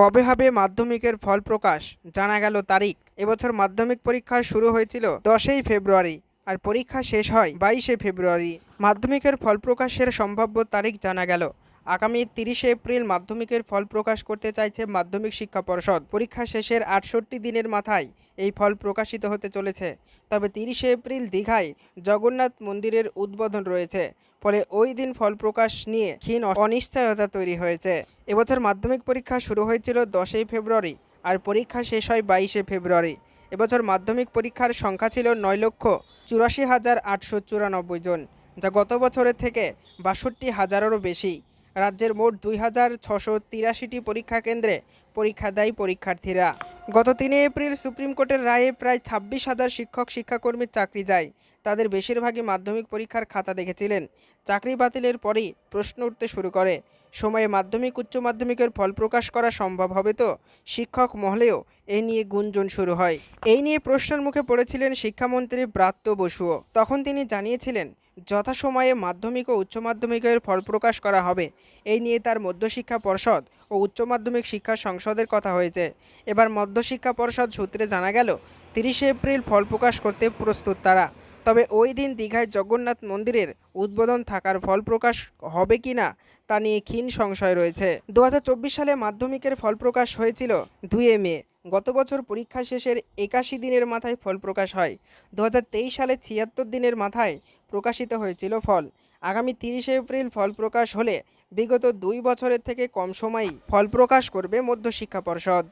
কবে হবে মাধ্যমিকের ফল প্রকাশ? জানা গেল তারিখ। এবছর মাধ্যমিক পরীক্ষা শুরু হয়েছিল দশই ফেব্রুয়ারি আর পরীক্ষা শেষ হয় বাইশে ফেব্রুয়ারি। মাধ্যমিকের ফল প্রকাশের সম্ভাব্য তারিখ জানা গেল। আগামী তিরিশে এপ্রিল মাধ্যমিকের ফল প্রকাশ করতে চাইছে মাধ্যমিক শিক্ষা পর্ষদ। পরীক্ষা শেষের আটষট্টি দিনের মাথায় এই ফল প্রকাশিত হতে চলেছে। তবে তিরিশে এপ্রিল দীঘায় জগন্নাথ মন্দিরের উদ্বোধন রয়েছে। ফলে ওই দিন ফল প্রকাশ নিয়ে ক্ষীণ অনিশ্চয়তা তৈরি হয়েছে। এবছর মাধ্যমিক পরীক্ষা শুরু হয়েছিল দশই ফেব্রুয়ারি আর পরীক্ষা শেষ হয় বাইশে ফেব্রুয়ারি। এবছর মাধ্যমিক পরীক্ষার সংখ্যা ছিল নয় লক্ষ চুরাশি হাজার আটশো চুরানব্বই জন, যা গত বছরের থেকে বাষট্টি হাজারেরও বেশি। রাজ্যের মোট দুই হাজার ছশো তিরাশিটি পরীক্ষা কেন্দ্রে পরীক্ষা দেয় পরীক্ষার্থীরা গত তিনে এপ্রিল সুপ্রিম কোর্টের রায়ে প্রায় ছাব্বিশ হাজার শিক্ষক, শিক্ষাকর্মীর চাকরি যায়। তাদের বেশিরভাগই মাধ্যমিক পরীক্ষার খাতা দেখেছিলেন। চাকরি বাতিলের পরই প্রশ্ন উঠতে শুরু করে। সময়ে মাধ্যমিক, উচ্চ মাধ্যমিকের ফল প্রকাশ করা সম্ভব হবে তো? শিক্ষক মহলেও এই নিয়ে গুঞ্জন শুরু হয়। এই নিয়ে প্রশ্নের মুখে পড়েছিলেন শিক্ষামন্ত্রী ব্রাত্য বসুও। তখন তিনি জানিয়েছিলেন যথাসময়ে মাধ্যমিক ও উচ্চ মাধ্যমিকের ফল প্রকাশ করা হবে। এই নিয়ে তার মধ্যশিক্ষা পর্ষদ ও উচ্চ মাধ্যমিক শিক্ষা সংসদের কথা হয়েছে। এবার মধ্যশিক্ষা পর্ষদ সূত্রে জানা গেল, তিরিশে এপ্রিল ফল প্রকাশ করতে প্রস্তুত তারা। তবে ওই দিন দীঘায় জগন্নাথ মন্দিরের উদ্বোধন থাকার ফল প্রকাশ হবে কি না, তা নিয়ে ক্ষীণ সংশয় রয়েছে। দু হাজার চব্বিশ সালে মাধ্যমিকের ফল প্রকাশ হয়েছিল দুয়ে মে। গত বছর পরীক্ষা শেষের একাশি দিনের মাথায় ফল প্রকাশ হয়। দু হাজার তেইশ সালে ছিয়াত্তর দিনের মাথায় প্রকাশিত হয়েছিল ফল। আগামী তিরিশে এপ্রিল ফল প্রকাশ হলে বিগত দুই বছরের থেকে কম সময়ই ফল প্রকাশ করবে মধ্যশিক্ষা পর্ষদ।